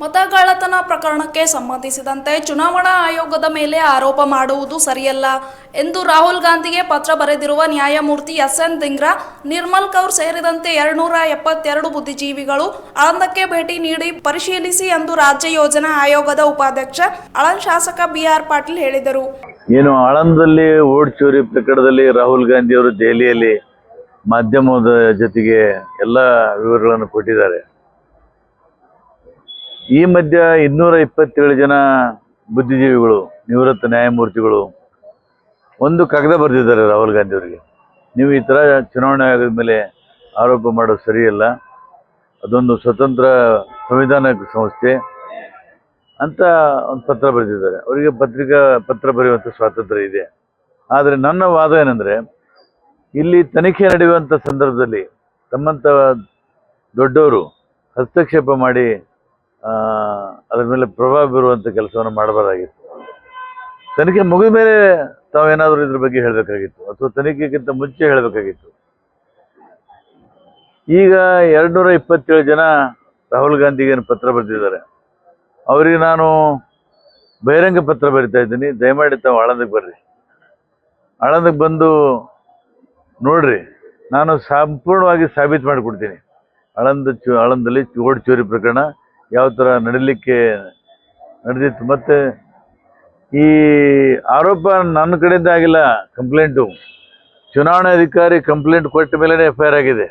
ಮತಗಳ್ಳತನ ಪ್ರಕರಣಕ್ಕೆ ಸಂಬಂಧಿಸಿದಂತೆ ಚುನಾವಣಾ ಆಯೋಗದ ಮೇಲೆ ಆರೋಪ ಮಾಡುವುದು ಸರಿಯಲ್ಲ ಎಂದು ರಾಹುಲ್ ಗಾಂಧಿಗೆ ಪತ್ರ ಬರೆದಿರುವ ನ್ಯಾಯಮೂರ್ತಿ ಎಸ್ ಎನ್ ದಿಂಗ್ರಾ, ನಿರ್ಮಲ್ ಕೌರ್ ಸೇರಿದಂತೆ ಎರಡ್ನೂರ ಎಪ್ಪತ್ತೆರಡು ಬುದ್ಧಿಜೀವಿಗಳು ಆಳಂದಕ್ಕೆ ಭೇಟಿ ನೀಡಿ ಪರಿಶೀಲಿಸಿ ಎಂದು ರಾಜ್ಯ ಯೋಜನಾ ಆಯೋಗದ ಉಪಾಧ್ಯಕ್ಷ ಆಳಂದ್ ಶಾಸಕ ಬಿ ಆರ್ ಪಾಟೀಲ್ ಹೇಳಿದರು. ಏನು ಆಳಂದದಲ್ಲಿ ಓಡ್ಚೂರಿ ಚೋರಿ ಪ್ರಕರಣದಲ್ಲಿ ರಾಹುಲ್ ಗಾಂಧಿ ಅವರು ದೆಹಲಿಯಲ್ಲಿ ಮಾಧ್ಯಮದ ಜೊತೆಗೆ ಎಲ್ಲ ವಿವರಗಳನ್ನು ಕೊಟ್ಟಿದ್ದಾರೆ. ಈ ಮಧ್ಯ ಇನ್ನೂರ ಇಪ್ಪತ್ತೇಳು ಜನ ಬುದ್ಧಿಜೀವಿಗಳು, ನಿವೃತ್ತ ನ್ಯಾಯಮೂರ್ತಿಗಳು ಒಂದು ಕಾಗದ ಬರೆದಿದ್ದಾರೆ ರಾಹುಲ್ ಗಾಂಧಿ ಅವರಿಗೆ. ನೀವು ಈ ಥರ ಚುನಾವಣೆ ಆಗದ ಮೇಲೆ ಆರೋಪ ಮಾಡೋದು ಸರಿಯಲ್ಲ. ಅದೊಂದು ಸ್ವತಂತ್ರ ಸಂವಿಧಾನ ಸಂಸ್ಥೆ ಅಂತ ಒಂದು ಪತ್ರ ಬರೆದಿದ್ದಾರೆ. ಅವರಿಗೆ ಪತ್ರಿಕಾ, ಪತ್ರ ಬರೆಯುವಂಥ ಸ್ವಾತಂತ್ರ್ಯ ಇದೆ. ಆದರೆ ನನ್ನ ವಾದ ಏನಂದರೆ, ಇಲ್ಲಿ ತನಿಖೆ ನಡೆಯುವಂಥ ಸಂದರ್ಭದಲ್ಲಿ ತಮ್ಮಂಥ ದೊಡ್ಡವರು ಹಸ್ತಕ್ಷೇಪ ಮಾಡಿ ಅದ್ರ ಮೇಲೆ ಪ್ರಭಾವ ಬೀರುವಂಥ ಕೆಲಸವನ್ನು ಮಾಡಬಾರಾಗಿತ್ತು ತನಿಖೆ ಮುಗಿದ ಮೇಲೆ ತಾವೇನಾದರೂ ಇದ್ರ ಬಗ್ಗೆ ಹೇಳಬೇಕಾಗಿತ್ತು, ಅಥವಾ ತನಿಖೆಗಿಂತ ಮುಂಚೆ ಹೇಳಬೇಕಾಗಿತ್ತು. ಈಗ ಎರಡುನೂರ ಇಪ್ಪತ್ತೇಳು ಜನ ರಾಹುಲ್ ಗಾಂಧಿಗೆ ಪತ್ರ ಬರೆದಿದ್ದಾರೆ. ಅವರಿಗೆ ನಾನು ಬಹಿರಂಗ ಪತ್ರ ಬರಿತಾ ಇದ್ದೀನಿ. ದಯಮಾಡಿ ತಾವು ಆಳಂದಕ್ಕೆ ಬರ್ರಿ. ಆಳಂದಕ್ಕೆ ಬಂದು ನೋಡ್ರಿ, ನಾನು ಸಂಪೂರ್ಣವಾಗಿ ಸಾಬೀತು ಮಾಡಿಕೊಡ್ತೀನಿ. ಆಳಂದ ಚು, ಆಳಂದಲ್ಲಿ ಓಟ್ ಚೋರಿ ಪ್ರಕರಣ ಯಾವ ಥರ ನಡೀಲಿಕ್ಕೆ ನಡೆದಿತ್ತು. ಮತ್ತು ಈ ಆರೋಪ ನನ್ನ ಕಡೆಯಿಂದ ಆಗಿಲ್ಲ ಕಂಪ್ಲೇಂಟು ಚುನಾವಣಾಧಿಕಾರಿ ಕಂಪ್ಲೇಂಟ್ ಕೊಟ್ಟ ಮೇಲೆ ಎಫ್ ಐ ಆರ್ ಆಗಿದೆ.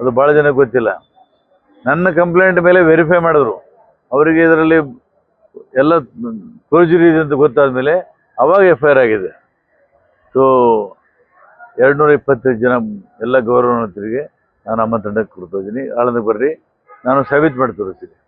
ಅದು ಭಾಳ ಜನಕ್ಕೆ ಗೊತ್ತಿಲ್ಲ. ನನ್ನ ಕಂಪ್ಲೇಂಟ್ ಮೇಲೆ ವೆರಿಫೈ ಮಾಡಿದ್ರು. ಅವರಿಗೆ ಇದರಲ್ಲಿ ಎಲ್ಲ ಫೋರ್ಜರಿ ಇದೆ ಅಂತ ಗೊತ್ತಾದ ಮೇಲೆ ಅವಾಗ ಎಫ್ ಐ ಆರ್ ಆಗಿದೆ. ಸೊ ಎರಡುನೂರ ಇಪ್ಪತ್ತೈದು ಜನ ಎಲ್ಲ ಗೌರವನಂತರಿಗೆ ನಾನು ಆಮಂತ್ರಣಕ್ಕೆ ಕೊಡ್ತಾ ಇದ್ದೀನಿ. ಆಳಂದಕ್ಕೆ ಬರ್ರಿ. ನಾನು ಸಾಬೀತು ಮಾಡಿ ತೋರಿಸ್ತೀನಿ.